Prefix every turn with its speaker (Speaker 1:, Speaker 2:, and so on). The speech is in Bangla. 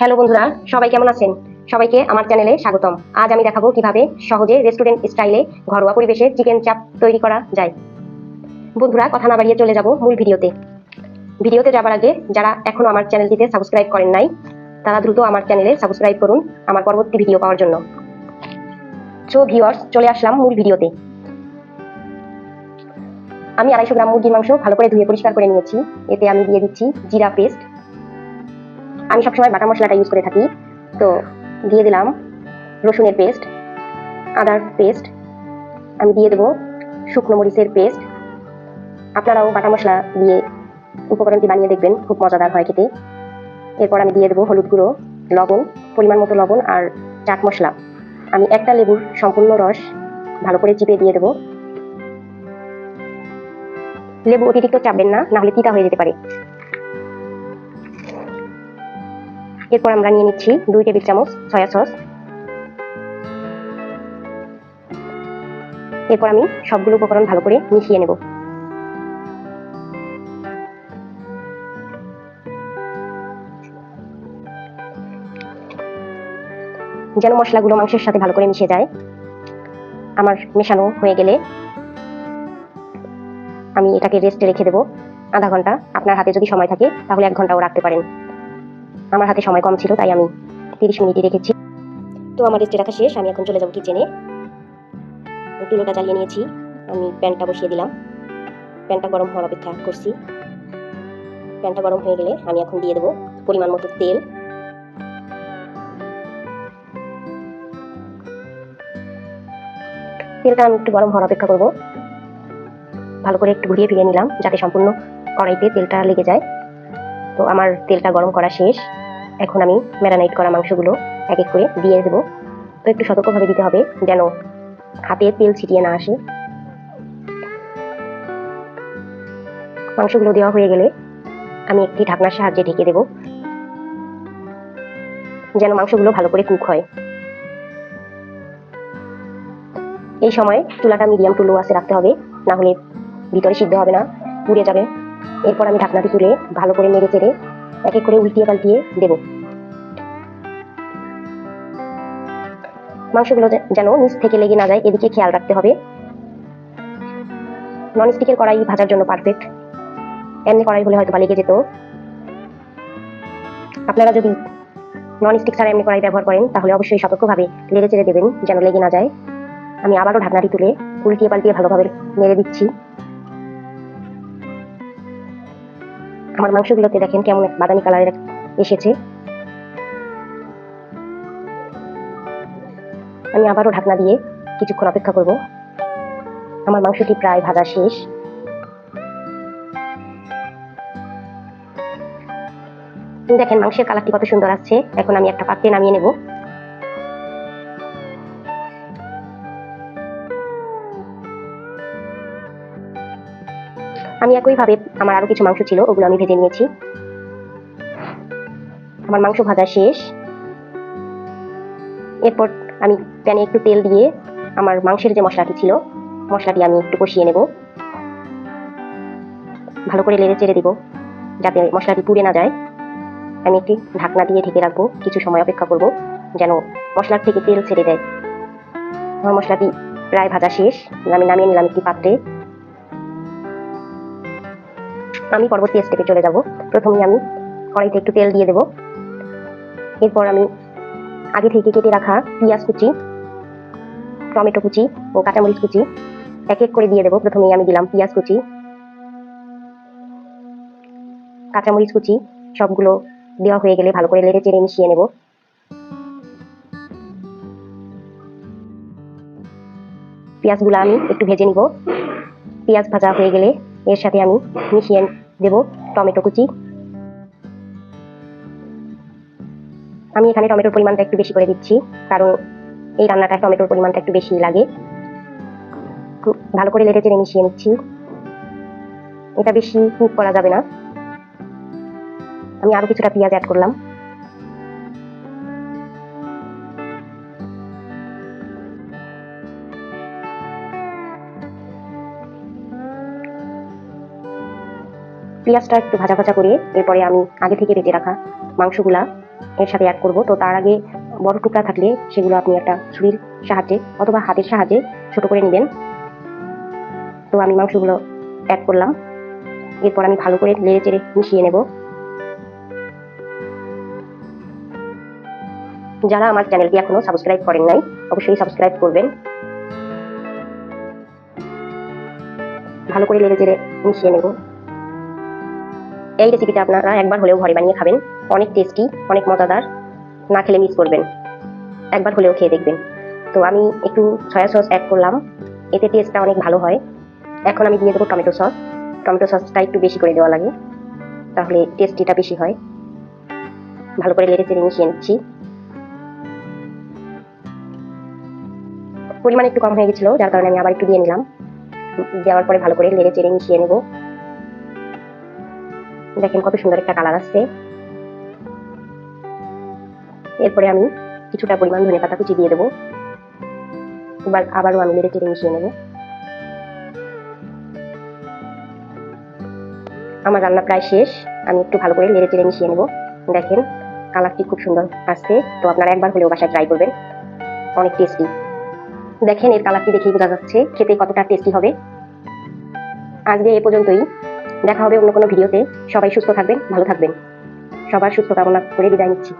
Speaker 1: হ্যালো বন্ধুরা, সবাই কেমন আছেন? সবাইকে আমার চ্যানেলে স্বাগতম। আজ আমি দেখাবো কীভাবে সহজে রেস্টুরেন্ট স্টাইলে ঘরোয়া পরিবেশে চিকেন চাপ তৈরি করা যায়। বন্ধুরা, কথা না বাড়িয়ে চলে যাব মূল ভিডিওতে। ভিডিওতে যাবার আগে, যারা এখনও আমার চ্যানেলটিতে সাবস্ক্রাইব করেন নাই, তারা দ্রুত আমার চ্যানেলে সাবস্ক্রাইব করুন আমার পরবর্তী ভিডিও পাওয়ার জন্য। সো ভিওয়ার্স চলে আসলাম মূল ভিডিওতে। আমি আড়াইশো গ্রাম মুরগির মাংস ভালো করে ধুয়ে পরিষ্কার করে নিয়েছি। এতে আমি দিয়ে দিচ্ছি জিরা পেস্ট। আমি সবসময় বাটা মশলাটা ইউজ করে থাকি। তো দিয়ে দিলাম রসুনের পেস্ট আদার পেস্ট আমি দিয়ে দেবো শুকনো মরিচের পেস্ট আপনারাও বাটা মশলা দিয়ে উপকরণটি বানিয়ে দেখবেন, খুব মজাদার হয় খেতে। এরপর আমি দিয়ে দেবো হলুদ গুঁড়ো, লবণ, পরিমাণ মতো লবণ আর চাট মশলা। আমি একটা লেবুর সম্পূর্ণ রস ভালো করে চিপে দিয়ে দেবো। লেবু অতিরিক্ত চাপবেন না, নাহলে তিতা হয়ে যেতে পারে। এরপর আমরা নিয়ে নিচ্ছি দুই টেবিল চামচ সয়া সস। এরপর আমি সবগুলো উপকরণ ভালো করে মিশিয়ে নেব। যেন মশলাগুলো মাংসের সাথে ভালো করে মিশে যায়। আমার মেশানো হয়ে গেলে আমি এটাকে রেস্টে রেখে দেবো আধা ঘণ্টা। আপনার হাতে যদি সময় থাকে, তাহলে এক ঘন্টাও রাখতে পারেন। আমার হাতে সময় কম ছিল, তাই আমি তিরিশ মিনিটই রেখেছি। তো আমার রেস্টে রাখা শেষ, আমি এখন চলে যাব কিচেনে চুলোটা জ্বালিয়ে নিয়েছি, আমি প্যানটা বসিয়ে দিলাম। প্যানটা গরম হওয়ার অপেক্ষা করছি। প্যানটা গরম হয়ে গেলে আমি এখন দিয়ে দেবো পরিমাণ মতো তেল। তেলটা আমি একটু গরম হওয়ার অপেক্ষা করব। ভালো করে একটু ঘুরিয়ে ফিরিয়ে নিলাম, যাতে সম্পূর্ণ কড়াইতে তেলটা লেগে যায়। তো আমার তেলটা গরম করা শেষ। এখন আমি ম্যারানাইট করা মাংসগুলো এক এক করে দিয়ে দেবো। তো একটু সতর্কভাবে দিতে হবে যেন হাতে তেল ছিটিয়ে না আসে। মাংসগুলো দেওয়া হয়ে গেলে আমি একটি ঢাকনার সাহায্যে ঢেকে দেব। যেন মাংসগুলো ভালো করে কুক হয়। এই সময় চুলাটা মিডিয়াম টু লো আছে রাখতে হবে। না হলে ভিতরে সিদ্ধ হবে না, পুড়ে যাবে। এরপর আমি ঢাকনাটি তুলে ভালো করে নেড়ে চেড়ে এক এক করে উল্টিয়ে পাল্টিয়ে দেব। মাংসগুলো যেন নিচ থেকে লেগে না যায়, এদিকে খেয়াল রাখতে হবে। নন স্টিকের কড়াই ভাজার জন্য পারফেক্ট এমনি কড়াই হলে হয়তো বা লেগে যেত। আপনারা যদি নন স্টিক ছাড়া এমনি কড়াই ব্যবহার করেন, তাহলে অবশ্যই সতর্কভাবে লেড়ে চেড়ে দেবেন যেন লেগে না যায়। আমি আবারও ঢাকনাটি তুলে উল্টিয়ে পাল্টিয়ে ভালোভাবে নেড়ে দিচ্ছি। আমার মাংসগুলোতে দেখেন কেমন এক বাদামি কালারের এসেছে। আমি আবারও ঢাকনা দিয়ে কিছুক্ষণ অপেক্ষা করব। আমার মাংসটি প্রায় ভাজা শেষ। দেখেন মাংসের কালারটি কত সুন্দর আসছে। এখন আমি একটা পাত্রে নামিয়ে নেব। আমি একইভাবে আমার আরও কিছু মাংস ছিল, ওগুলো আমি ভেজে নিয়েছি। আমার মাংস ভাজা শেষ। এরপর আমি প্যানে একটু তেল দিয়ে আমার মাংসের যে মশলাটি ছিল, মশলাটি আমি একটু কষিয়ে নেব। ভালো করে লেড়ে চেড়ে দিব, যাতে মশলাটি পুড়ে না যায়। আমি একটি ঢাকনা দিয়ে ঢেকে রাখব, কিছু সময় অপেক্ষা করব, যেন মশলার থেকে তেল ছেড়ে দেয়। আমার মশলাটি প্রায় ভাজা শেষ। আমি নামিয়ে নিলাম একটি পাত্রে। আমি পরবর্তী স্টেপে চলে যাব। প্রথমে আমি কড়াইতে একটু তেল দিয়ে দেব। এরপর আমি আগে থেকে কেটে রাখা পেঁয়াজ কুচি, টমেটো কুচি ও কাঁচামরিচ কুচি এক এক করে দিয়ে দেবো। প্রথমেই আমি দিলাম পেঁয়াজ কুচি, কাঁচামরিচ কুচি, সবগুলো দেওয়া হয়ে গেলে ভালো করে লেড়ে চেড়ে মিশিয়ে নেব। পেঁয়াজগুলো আমি একটু ভেজে নিব। পেঁয়াজ ভাজা হয়ে গেলে এর সাথে আমি মিশিয়ে দেব টমেটো কুচি। আমি এখানে টমেটোর পরিমাণটা একটু বেশি করে দিচ্ছি, কারণ এই রান্নাটা টমেটোর পরিমাণটা একটু বেশি লাগে। ভালো করে লেটে চেড়ে মিশিয়ে নিচ্ছি। এটা বেশি কুক করা যাবে না। আমি আরও কিছুটা পেঁয়াজ অ্যাড করলাম। পেঁয়াজটা একটু ভাজা ভাজা করে এরপরে আমি আগে থেকে বেটে রাখা মাংসগুলা এর সাথে অ্যাড করব। তো তার আগে বড় টুকরা থাকলে সেগুলো আপনি একটা ছুরির সাহায্যে অথবা হাতের সাহায্যে ছোট করে নেবেন। তো আমি মাংসগুলো অ্যাড করলাম। এরপর আমি ভালো করে নেড়ে চেড়ে মিশিয়ে নেব। যারা আমার চ্যানেলটি এখনও সাবস্ক্রাইব করেন নাই, অবশ্যই সাবস্ক্রাইব করবেন। ভালো করে নেড়ে চেড়ে মিশিয়ে নেব। এই রেসিপিটা আপনারা একবার হলেও ঘরে বানিয়ে খাবেন। অনেক টেস্টি অনেক মজাদার। না খেলে মিস করবেন। একবার হলেও খেয়ে দেখবেন। তো আমি একটু সয়া সস অ্যাড করলাম। এতে টেস্টটা অনেক ভালো হয়। এখন আমি দিয়ে দেবো টমেটো সস টমেটো সসটা একটু বেশি করে দেওয়া লাগে। তাহলে টেস্টিটা বেশি হয়। ভালো করে লেড়ে চেড়ে মিশিয়ে নিচ্ছি। পরিমাণ একটু কম হয়ে গেছিল, যার কারণে আমি আবার একটু দিয়ে নিলাম। দেওয়ার পরে ভালো করে লেড়ে চেড়ে মিশিয়ে নেব। দেখেন কত সুন্দর একটা কালার আসছে। এরপরে আমি কিছুটা পরিমাণ ধনে পাতা কুচি দিয়ে দেবো। এবার আবারও আমি লেড়ে চেড়ে মিশিয়ে নেব। আমার রান্না প্রায় শেষ। আমি একটু ভালো করে লেড়ে চেড়ে মিশিয়ে নেব। দেখেন কালারটি খুব সুন্দর আসছে। তো আপনারা একবার হলেও বাসায় ট্রাই করবেন। অনেক টেস্টি দেখেন এর কালারটি দেখেই বোঝা যাচ্ছে খেতে কতটা টেস্টি হবে। আজকে এ পর্যন্তই। দেখা হবে অন্য কোনো ভিডিওতে। সবাই সুস্থ থাকবেন, ভালো থাকবেন। সবার সুস্থ কামনা করে বিদায় নিচ্ছি।